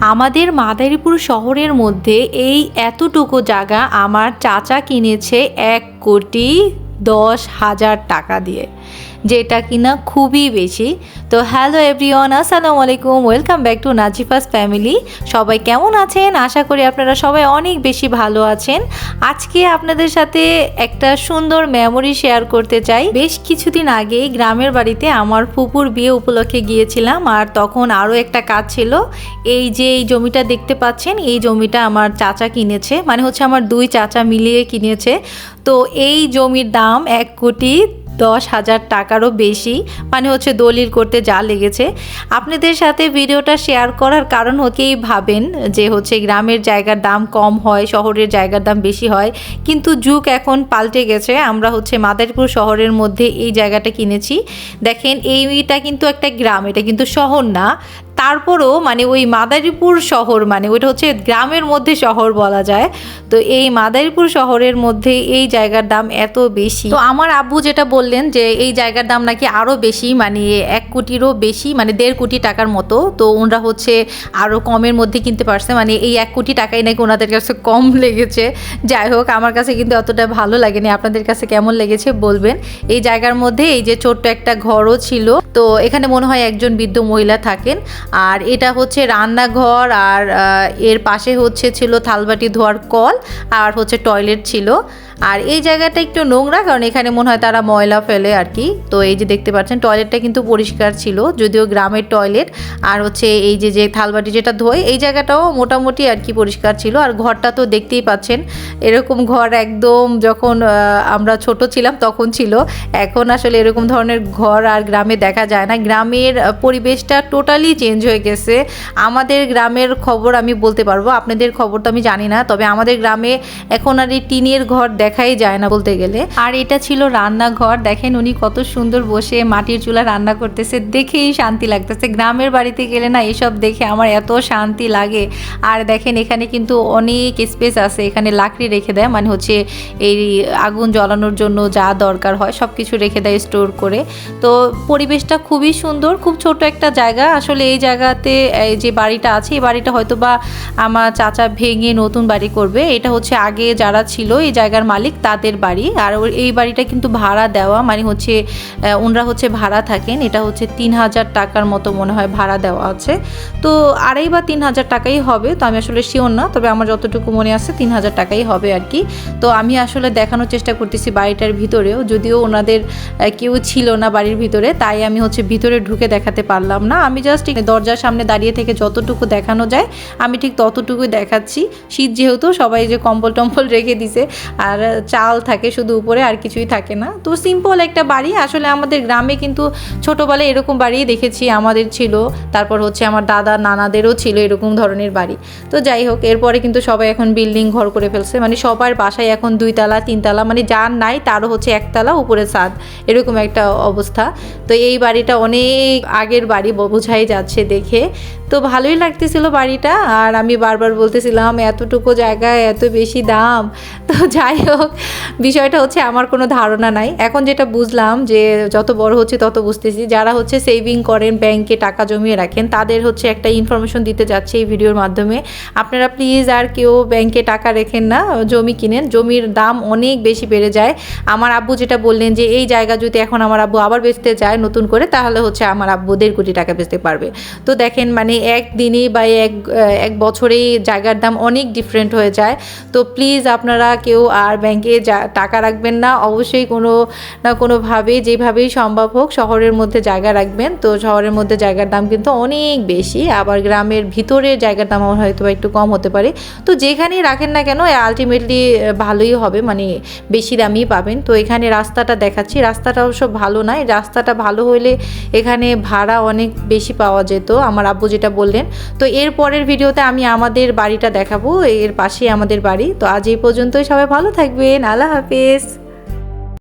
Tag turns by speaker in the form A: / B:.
A: আমাদের মাদারীপুর শহরের মধ্যে এই এতটুকু জায়গা আমার চাচা কিনেছে এক কোটি দশ হাজার টাকা দিয়ে। যেটা কিনা খুবই বেশি। তো হ্যালো এভরিওয়ান আসসালামু আলাইকুম welcome back to Nazifa's family সবাই কেমন আছেন? আশা করি আপনারা সবাই অনেক বেশি ভালো আছেন। আজকে আপনাদের সাথে একটা সুন্দর মেমোরি শেয়ার করতে চাই। বেশ কিছুদিন আগে গ্রামের বাড়িতে আমার ফুপুর বিয়ে উপলক্ষে গিয়েছিলাম, আর তখন আরও একটা কাজ ছিল। এই যে এই জমিটা দেখতে পাচ্ছেন, এই জমিটা আমার চাচা কিনেছে মানে হচ্ছে আমার দুই চাচা মিলিয়ে কিনেছে। তো এই জমির দাম এক কোটি দশ হাজার টাকারও বেশি। মানে হচ্ছে দলিল করতে যা লেগেছে। আপনাদের সাথে ভিডিওটা শেয়ার করার কারণ হতেই ভাবেন যে হচ্ছে গ্রামের জায়গার দাম কম হয়, শহরের জায়গার দাম বেশি হয়। কিন্তু যুগ এখন পাল্টে গেছে। আমরা হচ্ছে মাদারীপুর শহরের মধ্যে এই জায়গাটা কিনেছি। দেখেন এইটা কিন্তু একটা গ্রাম, এটা কিন্তু শহর না। তারপরও মানে ওই মাদারীপুর শহর মানে ওইটা হচ্ছে গ্রামের মধ্যে শহর বলা যায়, তো এই মাদারীপুর শহরের মধ্যে এই জায়গার দাম এত বেশি। তো আমার আব্বু যেটা বললেন যে এই জায়গার দাম নাকি আরও বেশি মানে এক কোটিরও বেশি মানে দেড় কোটি টাকার মতো, তো ওনারা হচ্ছে আরও কমের মধ্যে কিনতে পারছে মানে এই এক কোটি টাকাই নাকি ওনাদের কাছে কম লেগেছে। যাই হোক, আমার কাছে কিন্তু অতটা ভালো লাগেনি, আপনাদের কাছে কেমন লেগেছে বলবেন। এই জায়গার মধ্যে এই যে ছোট্ট একটা ঘরও ছিল, তো এখানে মনে হয় একজন বৃদ্ধ মহিলা থাকেন। আর এটা হচ্ছে রান্নাঘর আর এর পাশে হচ্ছে ছিল থালবাটি ধোয়ার কল আর হচ্ছে টয়লেট ছিল। আর এই জায়গাটা একটু নোংরা, কারণ এখানে মনে হয় তারা ময়লা ফেলে আর কি। তো এই যে দেখতে পাচ্ছেন, টয়লেটটা কিন্তু পরিষ্কার ছিল, যদিও গ্রামের টয়লেট। আর হচ্ছে এই যে যে থালবাটি যেটা ধোয়, এই জায়গাটাও মোটামুটি আর কি পরিষ্কার ছিল। আর ঘরটা তো দেখতেই পাচ্ছেন, এরকম ঘর একদম যখন আমরা ছোট ছিলাম তখন ছিল। এখন আসলে এরকম ধরনের ঘর আর গ্রামে দেখা যায় না। গ্রামের পরিবেশটা টোটালি চেঞ্জ হয়ে গেছে। আমাদের গ্রামের খবর আমি বলতে পারব, আপনাদের খবর তো আমি জানি না, তবে আমাদের গ্রামে এখন আর এই টিনের ঘর দেখাই যায় না বলতে গেলে। আর এটা ছিল রান্নাঘর। দেখেন উনি কত সুন্দর বসে মাটির চুলা রান্না করতেছে। দেখেই শান্তি লাগতেছে। গ্রামের বাড়িতে গেলে না এসব দেখে আমার এত শান্তি লাগে। আর দেখেন এখানে কিন্তু অনেক স্পেস আছে। এখানে লাকড়ি রেখে দেয়। মানে হচ্ছে এই আগুন জ্বালানোর জন্য যা দরকার হয় সব কিছু রেখে দেয় স্টোর করে। তো পরিবেশটা খুবই সুন্দর। খুব ছোট একটা জায়গা। আসলে এই জায়গাতে যে বাড়িটা আছে, এই বাড়িটা হয়তো বা আমার চাচা ভেঙে নতুন বাড়ি করবে। এটা হচ্ছে আগে যারা ছিল, এই জায়গার মালিক তাদের বাড়ি। আর ওর- এই বাড়িটা কিন্তু ভাড়া দেওয়া মানে হচ্ছে ওনারা হচ্ছে ভাড়া থাকেন। এটা হচ্ছে তিন হাজার টাকার মতো মনে হয় ভাড়া দেওয়া আছে। তো আড়াই বা তিন হাজার টাকাই হবে, তো আমি আসলে শিওর না। তবে আমার যতটুকু মনে আছে, তিন হাজার টাকাই হবে আর কি। তো আমি আসলে দেখানোর চেষ্টা করতেছি বাড়িটার ভিতরেও। যদিও ওনাদের কেউ ছিল না বাড়ির ভিতরে, তাই আমি হচ্ছে ভিতরে ঢুকে দেখাতে পারলাম না। আমি জাস্ট দরজার সামনে দাঁড়িয়ে থেকে যতটুকু দেখানো যায়, আমি ঠিক ততটুকুই দেখাচ্ছি। শীত যেহেতু, সবাই যে কম্বল টম্বল রেখে দিছে। আর চাল থাকে, শুধু উপরে আর কিছুই থাকে না। তো সিম্পল একটা বাড়ি। আসলে আমাদের গ্রামে কিন্তু ছোটোবেলায় এরকম বাড়ি দেখেছি, আমাদের ছিল। তারপর হচ্ছে আমার দাদা, নানাদেরও ছিল এরকম ধরনের বাড়ি। তো যাই হোক, এরপরে কিন্তু সবাই এখন বিল্ডিং ঘর করে ফেলছে। মানে সবার বাসায় এখন দুইতলা, তিনতলা মানে যার নাই তারও হচ্ছে একতলা, উপরে ছাদ। এরকম একটা অবস্থা। তো এই বাড়িটা অনেক আগের বাড়ি বোঝাই যাচ্ছে দেখে। তো ভালোই লাগতেছিল বাড়িটা। আর আমি বারবার বলতেছিলাম, এতটুকু জায়গায় এত বেশি দাম? তো যাই হোক বিষয়টা হচ্ছে আমার কোনো ধারণা নাই। এখন যেটা বুঝলাম যে যত বড় হচ্ছে তত বুঝতেছি। যারা হচ্ছে সেভিং করেন ব্যাংকে টাকা জমিয়ে রাখেন, তাদের হচ্ছে একটা ইনফরমেশন দিতে যাচ্ছে এই ভিডিওর মাধ্যমে। আপনারা প্লিজ আর কেউ ব্যাংকে টাকা রেখেন না, জমি কিনেন। জমির দাম অনেক বেশি বেড়ে যায়। আমার আব্বু যেটা বললেন যে, এই জায়গা যদি এখন আমার আব্বু আবার বেচতে যায় নতুন করে, তাহলে হচ্ছে আমার আব্বু দেড় কোটি টাকা বেচতে পারবে। তো দেখেন মানে একদিনেই বা এক এক বছরেই জায়গার দাম অনেক ডিফারেন্ট হয়ে যায়। তো প্লিজ আপনারা কেউ আর ব্যাংকে যা- টাকা রাখবেন না, অবশ্যই কোনো না কোনোভাবে যেভাবেই সম্ভব হোক শহরের মধ্যে জায়গা রাখবেন। তো শহরের মধ্যে জায়গার দাম কিন্তু অনেক বেশি, আবার গ্রামের ভিতরে জায়গার দাম আমার হয়তো একটু কম হতে পারে। তো যেখানেই রাখেন না কেন আলটিমেটলি ভালোই হবে মানে বেশি দামই পাবেন। তো এখানে রাস্তাটা দেখাচ্ছি, রাস্তাটা অবশ্য ভালো নয়, রাস্তাটা ভালো হলে এখানে ভাড়া অনেক বেশি পাওয়া যেত, আমার আব্বু যেটা বললেন। তো এর পরের ভিডিওতে আমি আমাদের বাড়িটা দেখাবো, এর পাশেই আমাদের বাড়ি। তো আজ এই পর্যন্তই, সবাই ভালো থাকবেন আল্লাহ হাফেজ।